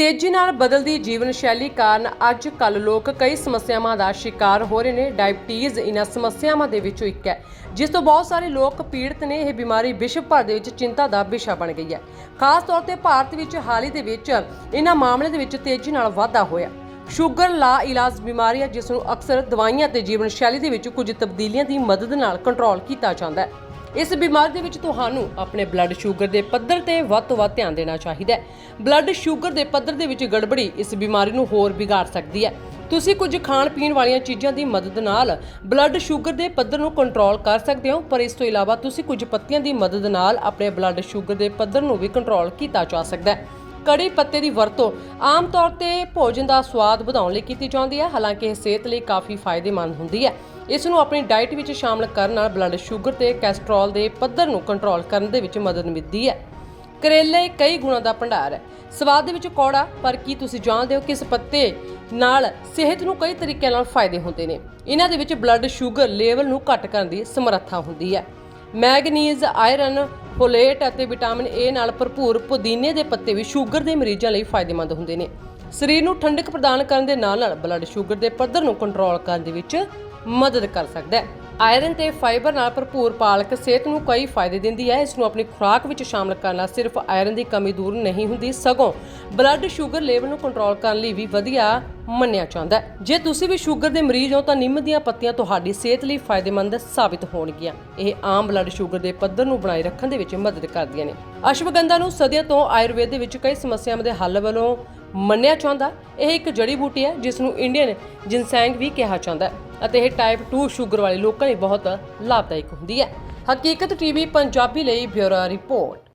ਤੇਜ਼ੀ ਨਾਲ ਬਦਲਦੀ ਜੀਵਨ ਸ਼ੈਲੀ ਕਾਰਨ ਅੱਜ ਕੱਲ ਲੋਕ ਕਈ ਸਮੱਸਿਆਵਾਂ ਦਾ ਸ਼ਿਕਾਰ ਹੋ ਰਹੇ ਨੇ। ਡਾਇਬਟੀਜ਼ ਇਹਨਾਂ ਸਮੱਸਿਆਵਾਂ ਦੇ ਵਿੱਚੋਂ ਇੱਕ ਹੈ, ਜਿਸ ਤੋਂ ਬਹੁਤ ਸਾਰੇ ਲੋਕ ਪੀੜਤ ਨੇ। ਇਹ ਬਿਮਾਰੀ ਵਿਸ਼ਵ ਭਰ ਦੇ ਵਿੱਚ ਚਿੰਤਾ ਦਾ ਵਿਸ਼ਾ ਬਣ ਗਈ ਹੈ। ਖਾਸ ਤੌਰ ਤੇ ਭਾਰਤ ਵਿੱਚ ਹਾਲ ਹੀ ਦੇ ਵਿੱਚ ਇਹਨਾਂ ਮਾਮਲਿਆਂ ਦੇ ਵਿੱਚ ਤੇਜ਼ੀ ਨਾਲ ਵਾਧਾ ਹੋਇਆ। ਸ਼ੂਗਰ ਲਾ ਇਲਾਜ ਬਿਮਾਰੀ ਹੈ, ਜਿਸ ਨੂੰ ਅਕਸਰ ਦਵਾਈਆਂ ਤੇ ਜੀਵਨ ਸ਼ੈਲੀ ਦੇ ਵਿੱਚ ਕੁਝ ਤਬਦੀਲੀਆਂ ਦੀ ਮਦਦ ਨਾਲ ਕੰਟਰੋਲ ਕੀਤਾ ਜਾਂਦਾ ਹੈ। ਇਸ ਬਿਮਾਰੀ ਦੇ ਵਿੱਚ ਤੁਹਾਨੂੰ ਆਪਣੇ ਬਲੱਡ ਸ਼ੂਗਰ ਦੇ ਪੱਧਰ ਤੇ ਵੱਧ ਤੋਂ ਵੱਧ ਧਿਆਨ ਦੇਣਾ ਚਾਹੀਦਾ ਹੈ। ਬਲੱਡ ਸ਼ੂਗਰ ਦੇ ਪੱਧਰ ਦੇ ਵਿੱਚ ਗੜਬੜੀ ਇਸ ਬਿਮਾਰੀ ਨੂੰ ਹੋਰ ਵਿਗਾੜ ਸਕਦੀ ਹੈ। ਤੁਸੀਂ ਕੁਝ ਖਾਣ ਪੀਣ ਵਾਲੀਆਂ ਚੀਜ਼ਾਂ ਦੀ ਮਦਦ ਨਾਲ ਬਲੱਡ ਸ਼ੂਗਰ ਦੇ ਪੱਧਰ ਨੂੰ ਕੰਟਰੋਲ ਕਰ ਸਕਦੇ ਹੋ, ਪਰ ਇਸ ਤੋਂ ਇਲਾਵਾ ਤੁਸੀਂ ਕੁਝ ਪੱਤੀਆਂ ਦੀ ਮਦਦ ਨਾਲ ਆਪਣੇ ਬਲੱਡ ਸ਼ੂਗਰ ਦੇ ਪੱਧਰ ਨੂੰ ਵੀ ਕੰਟਰੋਲ ਕੀਤਾ ਜਾ ਸਕਦਾ ਹੈ। ਕੜੀ ਪੱਤੇ ਦੀ ਵਰਤੋਂ ਆਮ ਤੌਰ ਤੇ ਭੋਜਨ ਦਾ ਸਵਾਦ ਵਧਾਉਣ ਲਈ ਕੀਤੀ ਜਾਂਦੀ ਹੈ, ਹਾਲਾਂਕਿ ਇਹ ਸਿਹਤ ਲਈ ਕਾਫੀ ਫਾਇਦੇਮੰਦ ਹੁੰਦੀ ਹੈ। ਇਸ ਨੂੰ ਆਪਣੀ ਡਾਈਟ ਵਿੱਚ ਸ਼ਾਮਲ ਕਰਨ ਨਾਲ ਬਲੱਡ ਸ਼ੂਗਰ ਤੇ ਕੋਲੇਸਟ੍ਰੋਲ ਦੇ ਪੱਧਰ ਨੂੰ ਕੰਟਰੋਲ ਕਰਨ ਦੇ ਵਿੱਚ ਮਦਦ ਮਿਲਦੀ ਹੈ। ਕਰੇਲੇ ਕਈ ਗੁਣਾਂ ਦਾ ਭੰਡਾਰ ਹੈ। ਸਵਾਦ ਦੇ ਵਿੱਚ ਕੌੜਾ, ਪਰ ਕੀ ਤੁਸੀਂ ਜਾਣਦੇ ਹੋ ਕਿ ਇਸ ਪੱਤੇ ਨਾਲ ਸਿਹਤ ਨੂੰ ਕਈ ਤਰੀਕਿਆਂ ਨਾਲ ਫਾਇਦੇ ਹੁੰਦੇ ਨੇ? ਇਹਨਾਂ ਦੇ ਵਿੱਚ ਬਲੱਡ ਸ਼ੂਗਰ ਲੈਵਲ ਨੂੰ ਘੱਟ ਕਰਨ ਦੀ ਸਮਰੱਥਾ ਹੁੰਦੀ ਹੈ। ਮੈਗਨੀਜ਼, ਆਇਰਨ, ਫੋਲੇਟ ਅਤੇ ਵਿਟਾਮਿਨ ਏ ਨਾਲ ਭਰਪੂਰ ਪੁਦੀਨੇ ਦੇ ਪੱਤੇ ਵੀ ਸ਼ੂਗਰ ਦੇ ਮਰੀਜ਼ਾਂ ਲਈ ਫਾਇਦੇਮੰਦ ਹੁੰਦੇ ਨੇ। ਸਰੀਰ ਨੂੰ ਠੰਡਕ ਪ੍ਰਦਾਨ ਕਰਨ ਦੇ ਨਾਲ ਨਾਲ ਬਲੱਡ ਸ਼ੂਗਰ ਦੇ ਪੱਧਰ ਨੂੰ ਕੰਟਰੋਲ ਕਰਨ ਦੇ ਵਿੱਚ ਮਦਦ ਕਰ ਸਕਦਾ ਹੈ। ਆਇਰਨ ਤੇ ਫਾਈਬਰ ਨਾਲ ਭਰਪੂਰ ਪਾਲਕ ਸਿਹਤ ਨੂੰ ਕਈ ਫਾਇਦੇ ਦਿੰਦੀ ਹੈ। ਇਸ ਨੂੰ ਆਪਣੀ ਖੁਰਾਕ ਵਿੱਚ ਸ਼ਾਮਲ ਕਰਨ ਨਾਲ ਸਿਰਫ ਆਇਰਨ ਦੀ ਕਮੀ ਦੂਰ ਨਹੀਂ ਹੁੰਦੀ, ਸਗੋਂ ਬਲੱਡ ਸ਼ੂਗਰ ਲੈਵਲ ਨੂੰ ਕੰਟਰੋਲ ਕਰਨ ਲਈ ਵੀ ਵਧੀਆ ਮੰਨਿਆ ਜਾਂਦਾ ਹੈ। ਜੇ ਤੁਸੀਂ ਵੀ ਸ਼ੂਗਰ ਦੇ ਮਰੀਜ਼ ਹੋ, ਤਾਂ ਨਿੰਮ ਦੀਆਂ ਪੱਤੀਆਂ ਤੁਹਾਡੀ ਸਿਹਤ ਲਈ ਫਾਇਦੇਮੰਦ ਸਾਬਿਤ ਹੋਣਗੀਆਂ। ਇਹ ਆਮ ਬਲੱਡ ਸ਼ੂਗਰ ਦੇ ਪੱਧਰ ਨੂੰ ਬਣਾਈ ਰੱਖਣ ਦੇ ਵਿੱਚ ਮਦਦ ਕਰਦੀਆਂ ਨੇ। ਅਸ਼ਵਗੰਧਾ ਨੂੰ ਸਦੀਆਂ ਤੋਂ ਆਯੁਰਵੇਦ ਦੇ ਵਿੱਚ ਕਈ ਸਮੱਸਿਆਵਾਂ ਦੇ ਹੱਲ ਵੱਲੋਂ ਮੰਨਿਆ ਜਾਂਦਾ ਇਹ ਇੱਕ ਜੜੀ ਬੂਟੀ ਹੈ, ਜਿਸ ਨੂੰ ਇੰਡੀਅਨ ਜਿਨਸੈਂਗ ਵੀ ਕਿਹਾ ਜਾਂਦਾ ਹੈ ਅਤੇ ਇਹ ਟਾਈਪ 2 ਸ਼ੂਗਰ ਵਾਲੇ ਲੋਕਾਂ ਲਈ ਬਹੁਤ ਲਾਭਦਾਇਕ ਹੁੰਦੀ ਹੈ। ਹਕੀਕਤ ਟੀਵੀ, ਪੰਜਾਬੀ ਲਈ ਬਿਊਰੋ ਰਿਪੋਰਟ।